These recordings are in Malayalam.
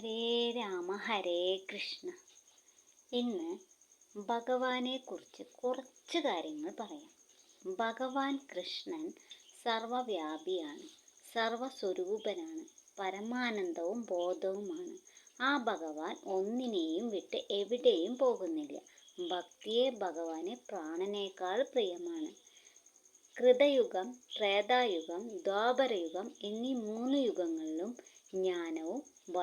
ഹരേ രാമ ഹരേ കൃഷ്ണ. ഇന്ന് ഭഗവാനെ കുറിച്ച് കുറച്ച് കാര്യങ്ങൾ പറയാം. ഭഗവാൻ കൃഷ്ണൻ സർവവ്യാപിയാണ് സർവസ്വരൂപനാണ് പരമാനന്ദവും ബോധവുമാണ്. ആ ഭഗവാൻ ഒന്നിനെയും വിട്ട് എവിടെയും പോകുന്നില്ല. ഭക്തിയെ ഭഗവാനെ പ്രാണനേക്കാൾ പ്രിയമാണ്. കൃതയുഗം ത്രേതായുഗം ദ്വാപരയുഗം എന്നീ മൂന്ന് യുഗങ്ങളിലും ജ്ഞാനവും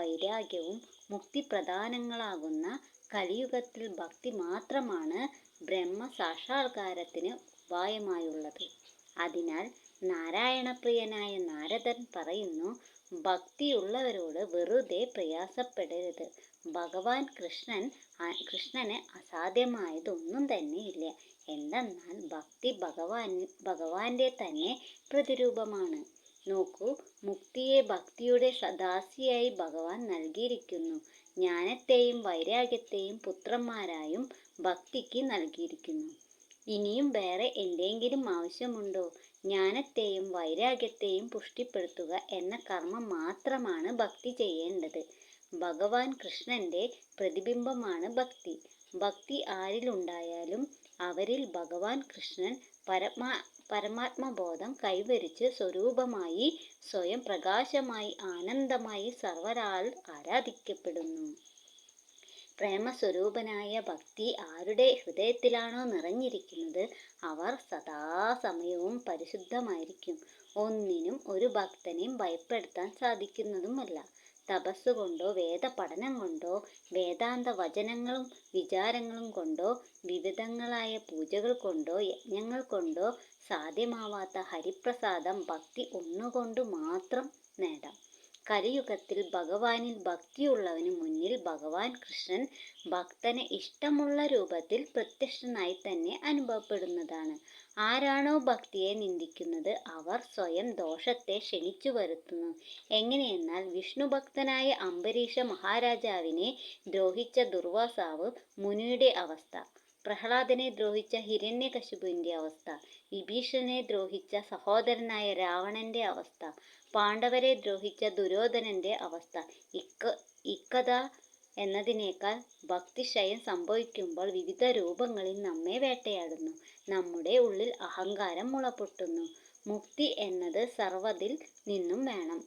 വൈരാഗ്യവും മുക്തിപ്രധാനങ്ങളാകുന്ന കലിയുഗത്തിൽ ഭക്തി മാത്രമാണ് ബ്രഹ്മസാക്ഷാത്കാരത്തിന് ഉപായമായുള്ളത്. അതിനാൽ നാരായണപ്രിയനായ നാരദൻ പറയുന്നു ഭക്തിയുള്ളവരോട് വെറുതെ പ്രയാസപ്പെടരുത്. ഭഗവാൻ കൃഷ്ണൻ കൃഷ്ണന് അസാധ്യമായതൊന്നും തന്നെ ഇല്ല എന്തെന്നാൽ ഭക്തി ഭഗവാൻ ഭഗവാന്റെ തന്നെ പ്രതിരൂപമാണ്. നോക്കൂ. മുക്തിയെ ഭക്തിയുടെ ദാസിയായി ഭഗവാൻ നൽകിയിരിക്കുന്നു. ജ്ഞാനത്തെയും വൈരാഗ്യത്തെയും പുത്രന്മാരായും ഭക്തിക്ക് നൽകിയിരിക്കുന്നു. ഇനിയും വേറെ എന്തെങ്കിലും ആവശ്യമുണ്ടോ? ജ്ഞാനത്തെയും വൈരാഗ്യത്തെയും പുഷ്ടിപ്പെടുത്തുക എന്ന കർമ്മം മാത്രമാണ് ഭക്തി ചെയ്യേണ്ടത്. ഭഗവാൻ കൃഷ്ണന്റെ പ്രതിബിംബമാണ് ഭക്തി. ഭക്തി ആരിലുണ്ടായാലും അവരിൽ ഭഗവാൻ കൃഷ്ണൻ പരമാ പരമാത്മബോധം കൈവരിച്ച് സ്വരൂപമായി സ്വയം പ്രകാശമായി ആനന്ദമായി സർവരാൽ ആരാധിക്കപ്പെടുന്നു. പ്രേമസ്വരൂപനായ ഭക്തി ആരുടെ ഹൃദയത്തിലാണോ നിറഞ്ഞിരിക്കുന്നത് അവർ സദാസമയവും പരിശുദ്ധമായിരിക്കും. ഒന്നിനും ഒരു ഭക്തനെയും ഭയപ്പെടുത്താൻ സാധിക്കുന്നതുമല്ല. തപസ്സുകൊണ്ടോ വേദപഠനം കൊണ്ടോ വേദാന്ത വചനങ്ങളും വിചാരങ്ങളും കൊണ്ടോ വിവിധങ്ങളായ പൂജകൾ കൊണ്ടോ യജ്ഞങ്ങൾ കൊണ്ടോ സാധ്യമാവാത്ത ഹരിപ്രസാദം ഭക്തി ഒന്നുകൊണ്ട് മാത്രം നേടാം. കലിയുഗത്തിൽ ഭഗവാനിൽ ഭക്തിയുള്ളവന് മുന്നിൽ ഭഗവാൻ കൃഷ്ണൻ ഭക്തന് ഇഷ്ടമുള്ള രൂപത്തിൽ പ്രത്യക്ഷനായി തന്നെ അനുഭവപ്പെടുന്നതാണ്. ആരാണോ ഭക്തിയെ നിന്ദിക്കുന്നത് അവർ സ്വയം ദോഷത്തെ ക്ഷണിച്ചു വരുത്തുന്നു. എങ്ങനെയെന്നാൽ വിഷ്ണു ഭക്തനായ അംബരീഷ മഹാരാജാവിനെ ദ്രോഹിച്ച ദുർവാസാവ് മുനിയുടെ അവസ്ഥ. പ്രഹ്ലാദനെ ദ്രോഹിച്ച ഹിരണ്യകശിപുവിന്റെ അവസ്ഥ വിഭീഷണനെ ദ്രോഹിച്ച സഹോദരനായ രാവണന്റെ അവസ്ഥ പാണ്ഡവരെ ദ്രോഹിച്ച ദുര്യോധനന്റെ അവസ്ഥ ഇക്ക ഇക്കഥ എന്നതിനേക്കാൾ ഭക്തിക്ഷയം സംഭവിക്കുമ്പോൾ വിവിധ രൂപങ്ങളിൽ നമ്മെ വേട്ടയാടുന്നു നമ്മുടെ ഉള്ളിൽ അഹങ്കാരം മുളപൊട്ടുന്നു. മുക്തി എന്നത് സർവതിൽ നിന്നും വേണം.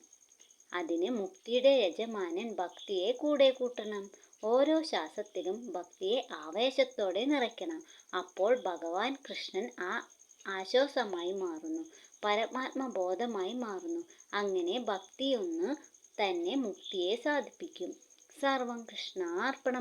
അതിന് മുക്തിയുടെ യജമാനൻ ഭക്തിയെ കൂടെ കൂട്ടണം. ഓരോ ശ്വാസത്തിലും ഭക്തിയെ ആവേശത്തോടെ നിറയ്ക്കണം. അപ്പോൾ ഭഗവാൻ കൃഷ്ണൻ ആ ആശ്വാസമായി മാറുന്നു. പരമാത്മബോധമായി മാറുന്നു. അങ്ങനെ ഭക്തിയൊന്ന് തന്നെ മുക്തിയെ സാധിപ്പിക്കും. സർവം കൃഷ്ണാർപ്പണം